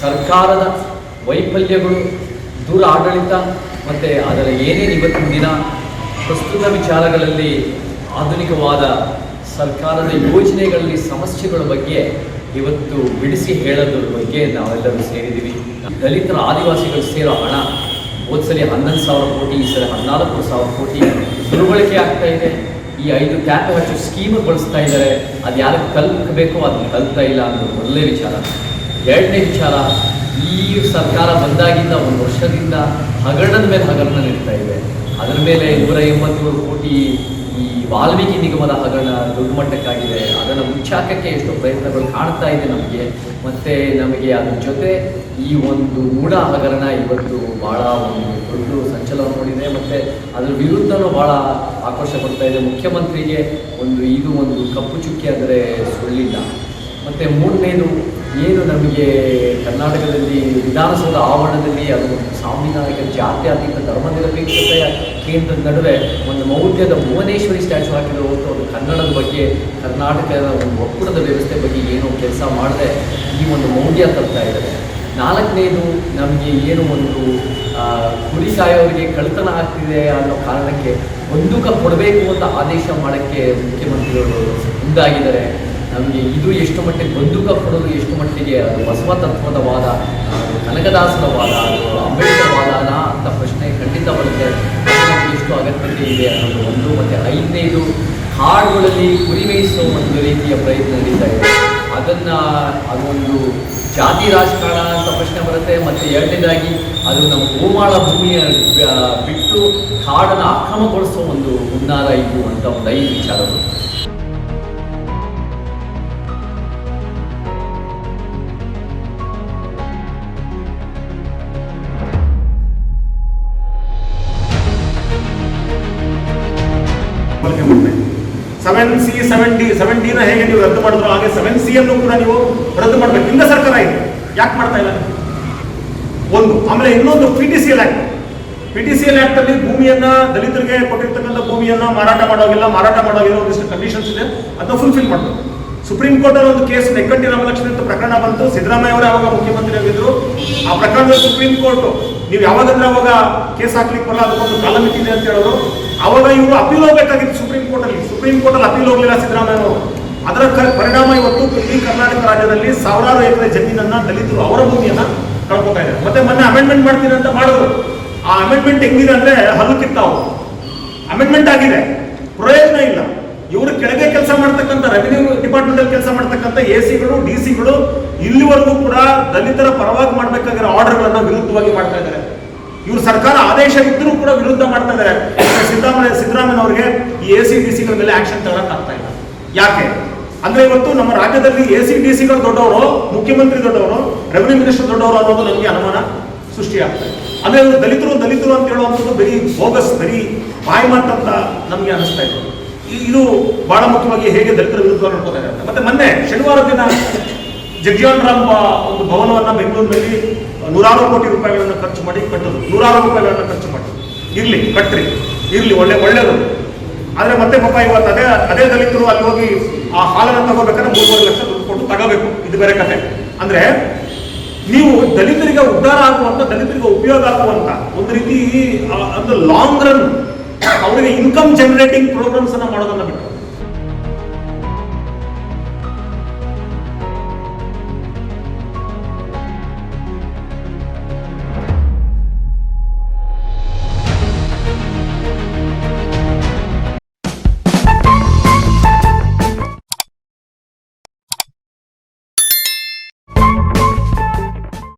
ಸರ್ಕಾರದ ವೈಫಲ್ಯಗಳು, ದೂರ ಆಡಳಿತ, ಮತ್ತು ಅದರ ಏನೇನು ಇವತ್ತಿನ ದಿನ ಪ್ರಸ್ತುತ ವಿಚಾರಗಳಲ್ಲಿ ಆಧುನಿಕವಾದ ಸರ್ಕಾರದ ಯೋಜನೆಗಳಲ್ಲಿ ಸಮಸ್ಯೆಗಳ ಬಗ್ಗೆ ಇವತ್ತು ಬಿಡಿಸಿ ಹೇಳೋದ್ರ ಬಗ್ಗೆ ನಾವೆಲ್ಲರೂ ಸೇರಿದ್ದೀವಿ. ದಲಿತರ ಆದಿವಾಸಿಗಳು ಸೇರೋ ಹಣ ಹೋದ್ಸಲಿ ಹನ್ನೊಂದು ಸಾವಿರ ಕೋಟಿ, ಈ ಸಲ ಹದಿನಾಲ್ಕು ಸಾವಿರ ಕೋಟಿ ದುರ್ಬಳಕೆ ಆಗ್ತಾ ಇದೆ. ಈ ಐದು ಕ್ಯಾಪ್ ಹಚ್ಚು ಸ್ಕೀಮ್ ಬಳಸ್ತಾ ಇದ್ದಾರೆ ಅದು ಯಾರಿಗೆ ಕಲ್ಪಬೇಕು ಅದನ್ನು ಕಲ್ತಾ ಇಲ್ಲ ಅನ್ನೋದು ಮೊದಲನೇ ವಿಚಾರ. ಎರಡನೇ ವಿಚಾರ, ಈ ಸರ್ಕಾರ ಬಂದಾಗಿಂದ ಒಂದು ವರ್ಷದಿಂದ ಹಗರಣದ ಮೇಲೆ ಹಗರಣ ನಡೀತಾ ಇದೆ. ಅದರ ಮೇಲೆ ನೂರ ಎಂಬತ್ತೇಳು ಕೋಟಿ ಈ ವಾಲ್ಮೀಕಿ ನಿಗಮದ ಹಗರಣ ದೊಡ್ಡ ಮಟ್ಟಕ್ಕಾಗಿದೆ. ಅದನ್ನು ಮುಚ್ಚಾಕಕ್ಕೆ ಎಷ್ಟೋ ಪ್ರಯತ್ನಗಳು ಕಾಣ್ತಾ ಇದೆ ನಮಗೆ. ಮತ್ತು ನಮಗೆ ಅದ್ರ ಜೊತೆ ಈ ಒಂದು ಮೂಢ ಹಗರಣ ಇವತ್ತು ಭಾಳ ಒಂದು ದೊಡ್ಡ ಸಂಚಲನ ನೋಡಿದೆ ಮತ್ತು ಅದರ ವಿರುದ್ಧನೂ ಭಾಳ ಆಕ್ರೋಶ ಬರ್ತಾ ಇದೆ. ಮುಖ್ಯಮಂತ್ರಿಗೆ ಒಂದು ಇದು ಒಂದು ಕಪ್ಪು ಚುಕ್ಕಿ ಆದರೆ ಸುಳ್ಳಿಲ್ಲ. ಮತ್ತು ಮೂರನೇದು ಏನು ನಮಗೆ ಕರ್ನಾಟಕದಲ್ಲಿ ವಿಧಾನಸೌಧ ಆವರಣದಲ್ಲಿ ಅದು ಒಂದು ಸಾಂವಿಧಾನಿಕ ಧರ್ಮ ನಿರಪೇಕ್ಷತೆಯ ಕೇಂದ್ರದ ನಡುವೆ ಒಂದು ಮೌಢ್ಯದ ಭುವನೇಶ್ವರಿ ಸ್ಟ್ಯಾಚು ಹಾಕಿರೋ ಹೊತ್ತು ಅದು ಕನ್ನಡದ ಬಗ್ಗೆ, ಕರ್ನಾಟಕದ ಒಂದು ಒಕ್ಕೂಟದ ವ್ಯವಸ್ಥೆ ಬಗ್ಗೆ ಏನು ಕೆಲಸ ಮಾಡದೆ ಈ ಒಂದು ಮೌಢ್ಯ ತರ್ತಾ ಇದ್ದಾರೆ. ನಾಲ್ಕನೇದು ನಮಗೆ ಏನು ಒಂದು ಕುರಿ ಸಾಯೋರಿಗೆ ಕಳ್ತನ ಆಗ್ತಿದೆ ಅನ್ನೋ ಕಾರಣಕ್ಕೆ ಬಂದೂಕ ಕೊಡಬೇಕು ಅಂತ ಆದೇಶ ಮಾಡೋಕ್ಕೆ ಮುಖ್ಯಮಂತ್ರಿಗಳು ಮುಂದಾಗಿದ್ದಾರೆ. ನಮಗೆ ಇದು ಎಷ್ಟು ಮಟ್ಟಿಗೆ ಬಂದೂಕ ಕೊಡೋದು ಎಷ್ಟು ಮಟ್ಟಿಗೆ ಅದು ಬಸವ ತತ್ವದ ವಾದ, ಅದು ಕನಕದಾಸರ ವಾದ ಅಂಬೇಡ್ಕರ್ ವಾದನ ಅಂತ ಪ್ರಶ್ನೆ ಖಂಡಿತ ಬರುತ್ತೆ. ಎಷ್ಟು ಅಗತ್ಯತೆ ಇದೆ ಅನ್ನೋದು ಒಂದು ಮತ್ತು ಐದನೇದು ಹಾಡುಗಳಲ್ಲಿ ಕುರಿ ಮೇಯಿಸೋ ಒಂದು ರೀತಿಯ ಪ್ರಯತ್ನ ನಡೀತಾ ಇದೆ ಅದನ್ನು ಅದೊಂದು ಜಾತಿ ರಾಜಕಾರಣ ಅಂತ ಪ್ರಶ್ನೆ ಬರುತ್ತೆ. ಮತ್ತು ಎರಡನೇದಾಗಿ, ಅದು ನಮ್ಮ ಗೋಮಾಳ ಭೂಮಿಯ ಬಿಟ್ಟು ಕಾಡನ್ನು ಅಕ್ರಮಗೊಳಿಸೋ ಒಂದು ಹುನ್ನಾರ ಇದು ಅಂತ ಒಂದು ಐದು ವಿಚಾರಗಳು. Seven C seven D seven ಡಿನ ಹೇಗೆ ನೀವು ರದ್ದು ಮಾಡಿದ್ರು ಹಾಗೆ ಸೆವೆನ್ ಸಿ ಅನ್ನು ಕೂಡ ನೀವು ರದ್ದು ಮಾಡಬೇಕು. ಹಿಂದೆ ಸರ್ಕಾರ ಇದೆ. ಯಾಕೆ ಮಾಡ್ತಾ ಇಲ್ಲ? ಒಂದು, ಆಮೇಲೆ ಇನ್ನೊಂದು P T C L act P T C L act ಅಲ್ಲಿ ಭೂಮಿಯನ್ನ, ದಲಿತರಿಗೆ ಕೊಟ್ಟಿರ್ತಕ್ಕಂಥ ಭೂಮಿಯನ್ನ ಮಾರಾಟ ಮಾಡೋಗಿಲ್ಲ ಮಾರಾಟ ಮಾಡೋಗಿಲ್ಲ ಒಂದಿಷ್ಟು ಕಂಡೀಷನ್ಸ್ ಇದೆ. ಅದನ್ನ ಫುಲ್ಫಿಲ್ ಮಾಡಬೇಕು. ಸುಪ್ರೀಂ ಕೋರ್ಟ್ ಅಲ್ಲಿ ಒಂದು ಕೇಸ್ ನೆಕ್ಕಂಟಿ ರಾಮಲಕ್ಷ್ಮಿ ಅಂತ ಪ್ರಕರಣ ಬಂತು. ಸಿದ್ದರಾಮಯ್ಯ ಅವರು ಯಾವಾಗ ಮುಖ್ಯಮಂತ್ರಿ ಆಗಿದ್ರು. ಆ ಪ್ರಕರಣದಲ್ಲಿ ಸುಪ್ರೀಂ ಕೋರ್ಟ್ ನೀವು ಯಾವಾಗಂದ್ರೆ ಅವಾಗ ಕೇಸ್ ಹಾಕ್ಲಿಕ್ಕೆ ಬರಲ್ಲ, ಅದಕ್ಕೊಂದು ಕಾಲಮಿತಿ ಇದೆ ಅಂತ ಹೇಳೋರು. ಅವಾಗ ಇವರು ಅಪೀಲ್ ಹೋಗ್ಬೇಕಾಗಿತ್ತು ಸುಪ್ರೀಂ ಕೋರ್ಟ್ ಅಲ್ಲಿ ಸುಪ್ರೀಂ ಕೋರ್ಟಲ್ಲಿ ಅಪೀಲ್ ಹೋಗಲಿಲ್ಲ ಸಿದ್ದರಾಮಯ್ಯ ಅದರ ಪರಿಣಾಮ ಇವತ್ತು ಇಡೀ ಕರ್ನಾಟಕ ರಾಜ್ಯದಲ್ಲಿ ಸಾವಿರಾರು ಎಕರೆ ಜಮೀನನ್ನ ದಲಿತರು ಅವರ ಭೂಮಿಯನ್ನ ಕಳ್ಕೊತಾ ಇದ್ದಾರೆ. ಮತ್ತೆ ಮೊನ್ನೆ ಅಮೆಂಡ್ಮೆಂಟ್ ಮಾಡ್ತೀನಿ ಅಂತ ಮಾಡಿದ್ರು. ಆ ಅಮೆಂಡ್ಮೆಂಟ್ ಹೆಂಗಿದೆ ಅಂದ್ರೆ ಹಲ್ಲು ಕಿತ್ತಾವು. ಅಮೆಂಡ್ಮೆಂಟ್ ಆಗಿದೆ. ಪ್ರಯೋಜನ ಇಲ್ಲ. ಇವರು ಕೆಳಗೆ ಕೆಲಸ ಮಾಡ್ತಕ್ಕಂಥ ರೆವಿನ್ಯೂ ಡಿಪಾರ್ಟ್ಮೆಂಟ್ ಅಲ್ಲಿ ಕೆಲಸ ಮಾಡ್ತಕ್ಕಂಥ ಎ ಸಿಗಳು ಡಿ ಸಿಗಳು ಇಲ್ಲಿವರೆಗೂ ಕೂಡ ದಲಿತರ ಪರವಾಗಿ ಮಾಡಬೇಕಾಗಿರೋ ಆರ್ಡರ್ಗಳನ್ನ ವಿರುದ್ಧವಾಗಿ ಮಾಡ್ತಾ ಇದ್ದಾರೆ. ಇವರು ಸರ್ಕಾರ ಆದೇಶ ಇದ್ರೂ ಕೂಡ ವಿರುದ್ಧ ಮಾಡ್ತಾ ಇದ್ದಾರೆ ಸಿದ್ದರಾಮಯ್ಯ ಸಿದ್ದರಾಮಯ್ಯ ಅವರಿಗೆ ಈ ಎ ಸಿ ಡಿ ಸಿಗಳ ಮೇಲೆ ಆಕ್ಷನ್ ತಗೊಳಕ್ ಆಗ್ತಾ ಇಲ್ಲ. ಯಾಕೆ? ಅಂದ್ರೆ ಇವತ್ತು ನಮ್ಮ ರಾಜ್ಯದಲ್ಲಿ ಎ ಸಿ ಡಿ ಸಿಗಳು ದೊಡ್ಡವರು, ಮುಖ್ಯಮಂತ್ರಿ ದೊಡ್ಡವರು ರೆವೆನ್ಯೂ ಮಿನಿಸ್ಟರ್ ದೊಡ್ಡವರು ಅನ್ನೋದು ನಮಗೆ ಅನುಮಾನ ಸೃಷ್ಟಿಯಾಗ್ತದೆ ಅಂದ್ರೆ ಇವರು ದಲಿತರು ದಲಿತರು ಅಂತ ಹೇಳುವಂಥದ್ದು ಬರೀ ಬೋಗಸ್ ಬರೀ ಬಾಯಿ ಮಾತಂತ ನಮಗೆ ಅನಿಸ್ತಾ ಇದೆ. ಇದು ಬಹಳ ಮುಖ್ಯವಾಗಿ ಹೇಗೆ ದಲಿತರ ವಿರುದ್ಧ ನೋಡ್ಕೋತಾ ಮತ್ತೆ ಮೊನ್ನೆ ಶನಿವಾರ ದಿನ ಜಗಜೀವನ್ ರಾಮ್ ಒಂದು ಭವನವನ್ನ ಬೆಂಗಳೂರಿನಲ್ಲಿ ನೂರಾರು ಕೋಟಿ ರೂಪಾಯಿಗಳನ್ನ ಖರ್ಚು ಮಾಡಿ ಕಟ್ಟೋದು. ನೂರಾರು ರೂಪಾಯಿಗಳನ್ನು ಖರ್ಚು ಮಾಡಿ. ಇರ್ಲಿ, ಕಟ್ರಿ. ಇರ್ಲಿ, ಒಳ್ಳೆ ಒಳ್ಳೇದು. ಆದ್ರೆ ಮತ್ತೆ ಪಾಪ ಇವತ್ತು ಅದೇ ಅದೇ ದಲಿತರು ಅಲ್ಲಿ ಹೋಗಿ ಆ ಹಾಲನ್ನು ತಗೋಬೇಕಾದ್ರೆ ಮೂರುವರೆ ಲಕ್ಷ ದುಡ್ಡು ಕೊಟ್ಟು ತಗೋಬೇಕು. ಇದು ಬೇರೆ ಕತೆ. ಅಂದ್ರೆ ನೀವು ದಲಿತರಿಗೆ ಉದ್ಧಾರ ಆಗುವಂತ ದಲಿತರಿಗೆ ಉಪಯೋಗ ಆಗುವಂತ ಒಂದು ರೀತಿ ಅಂದ್ರೆ ಲಾಂಗ್ ರನ್ ಅವರಿಗೆ ಇನ್ಕಮ್ ಜನರೇಟಿಂಗ್ ಪ್ರೋಗ್ರಾಮ್ಸ್ ಅನ್ನ ಮಾಡೋದನ್ನ ಬಿಟ್ಟು